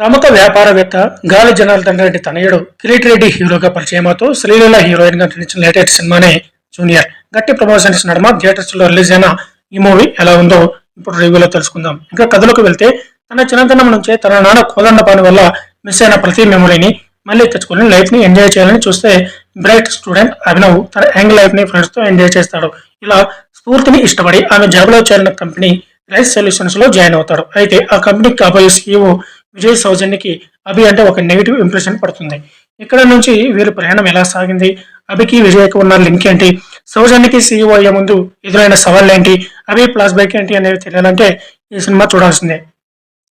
ప్రముఖ వ్యాపారవేత్త గాలి జనార్దన్ రెడ్డి తనయుడు కిరీట్ రెడ్డి హీరోగా పరిచయమతో శ్రీలీల హీరోయిన్గా నటించిన లేటెస్ట్ సినిమానే జూనియర్. గట్టి ప్రమోషన్స్ నడుమ థియేటర్స్లో రిలీజ్ అయిన ఈ మూవీ ఎలా ఉందో ఇప్పుడు రివ్యూలో తెలుసుకుందాం. ఇంకా కథలోకి వెళ్తే తన చిన్నతనం నుంచే తన నాన్న కోదండ పని వల్ల మిస్ అయిన ప్రతి మెమరీని మళ్ళీ తెచ్చుకుని లైఫ్ని ఎంజాయ్ చేయాలని చూస్తే బ్రైట్ స్టూడెంట్ అభినవ్ తన యంగ్ లైఫ్ని ఫ్రెండ్స్తో ఎంజాయ్ చేస్తాడు. ఇలా స్ఫూర్తిని ఇష్టపడి ఆమె జాబ్లో చేరిన కంపెనీ రైస్ సొల్యూషన్స్లో జాయిన్ అవుతాడు. అయితే ఆ కంపెనీకి కాబోయే సీఈఓ విజయ్ సౌజన్యకి అభి అంటే ఒక నెగిటివ్ ఇంప్రెషన్ పడుతుంది. ఇక్కడ నుంచి వీరి ప్రయాణం ఎలా సాగింది? అభికి విజయ్కి ఉన్న లింక్ ఏంటి? సౌజన్యకి సీఈఓ అయ్యే ముందు ఎదురైన సవాళ్ళు ఏంటి? అభి ప్లస్ బైక్ ఏంటి అనేవి తెలియాలంటే ఈ సినిమా చూడాల్సిందే.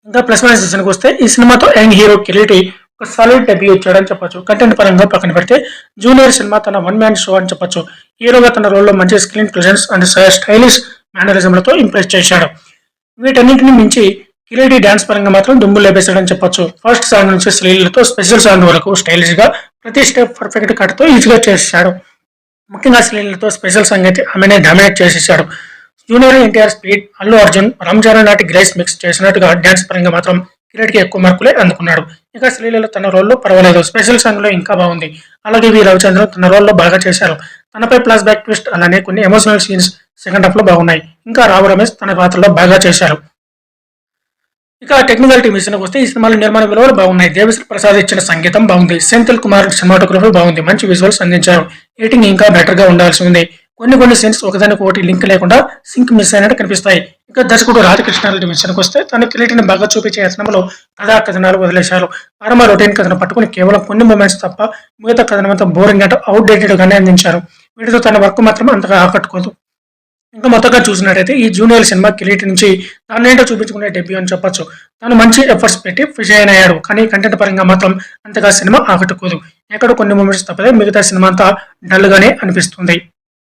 ఇంకా ప్లస్ మైనస్ సీజన్కి వస్తే ఈ సినిమాతో యంగ్ హీరో కిరీటి ఒక సాలిడ్ డెబ్యూ ఇచ్చాడని చెప్పొచ్చు. కంటెంట్ పరంగా పక్కన పెడితే జూనియర్ సినిమా తన వన్ మ్యాన్ షో అని చెప్పొచ్చు. హీరోగా తన రోల్లో మంచి స్క్రీన్ ప్రెజెన్స్ అండ్ స్టైలిష్ మేనరిజంలతో ఇంప్రెస్ చేశాడు. వీటన్నింటిని మించి కిరీటి డాన్స్ పరంగా మాత్రం దుమ్ము లేపేశాడని చెప్పొచ్చు. ఫస్ట్ సాంగ్ నుంచి శ్రీలతో స్పెషల్ సాంగ్ వరకు స్టైలిష్గా ప్రతి స్టెప్ పర్ఫెక్ట్ కట్తో ఈజీగా చేసేసాడు ముఖ్యంగా శ్రీలతో స్పెషల్ సాంగ్ అయితే ఆమెనే డామినేట్ చేసేసాడు junior NTR speed Allu Arjun Ramzan నాటి గ్రేస్ మిక్స్ చేసినట్టుగా డాన్స్ పరంగా మాత్రం కిరీట్కి ఎక్కువ మార్కులే అందుకున్నాడు. ఇక శ్రీలీల తన రోల్లో పర్వాలేదు. స్పెషల్ సాంగ్లో ఇంకా బాగుంది. అలాగే వి రవిచంద్రన్ తన రోల్లో బాగా చేశారు. తనపై ప్లస్ బ్యాక్ ట్విస్ట్ అలానే కొన్ని ఎమోషనల్ సీన్స్ సెకండ్ హాఫ్లో బాగున్నాయి. ఇంకా రావు రమేష్ తన పాత్రలో బాగా చేశారు. ఇక టెక్నికల్ టీమ్ విషయానికి వస్తే ఈ సినిమాలో నిర్మాణ విలువలు బాగున్నాయి. దేవేశ్వర ప్రసాద్ ఇచ్చిన సంగీతం బాగుంది. సెంథిల్ కుమార్ సినిమాటోగ్రఫీ బాగుంది. మంచి విజువల్స్ అందించారు. ఎడిటింగ్ ఇంకా బెటర్గా ఉండాల్సి ఉంది. కొన్ని కొన్ని సీన్స్ ఒకదానికి ఒకటి లింక్ లేకుండా సింక్ మిస్ అయినట్టు కనిపిస్తాయి. ఇక దర్శకుడు రాధాకృష్ణారెడ్డి విషయానికి వస్తే తన కిరీటిని బాగా చూపించే యత్నంలో కథా కథనాలు వదిలేశారు. పరమ రొటీన్ కథను పట్టుకుని కేవలం కొన్ని మూమెంట్స్ తప్ప మిగతా కథనం అంతా బోరింగ్ అంటే అవుట్డేటెడ్ గానే అందించారు. వీటితో తన వర్క్ మాత్రం అంతగా ఆకట్టుకోదు. ఇంకా మొత్తంగా చూసినట్టయితే ఈ జూనియర్ సినిమా కిరీటి నుంచి తానేంటో చూపించుకునే డెబ్యూ అని చెప్పొచ్చు. తాను మంచి ఎఫర్ట్స్ పెట్టి విజయన్ అయ్యాడు. కానీ కంటెంట్ పరంగా మాత్రం అంతగా సినిమా ఆకట్టుకోదు. ఎక్కడ కొన్ని మూమెంట్స్ తప్పితే మిగతా సినిమా అంతా డల్ గానే అనిపిస్తుంది.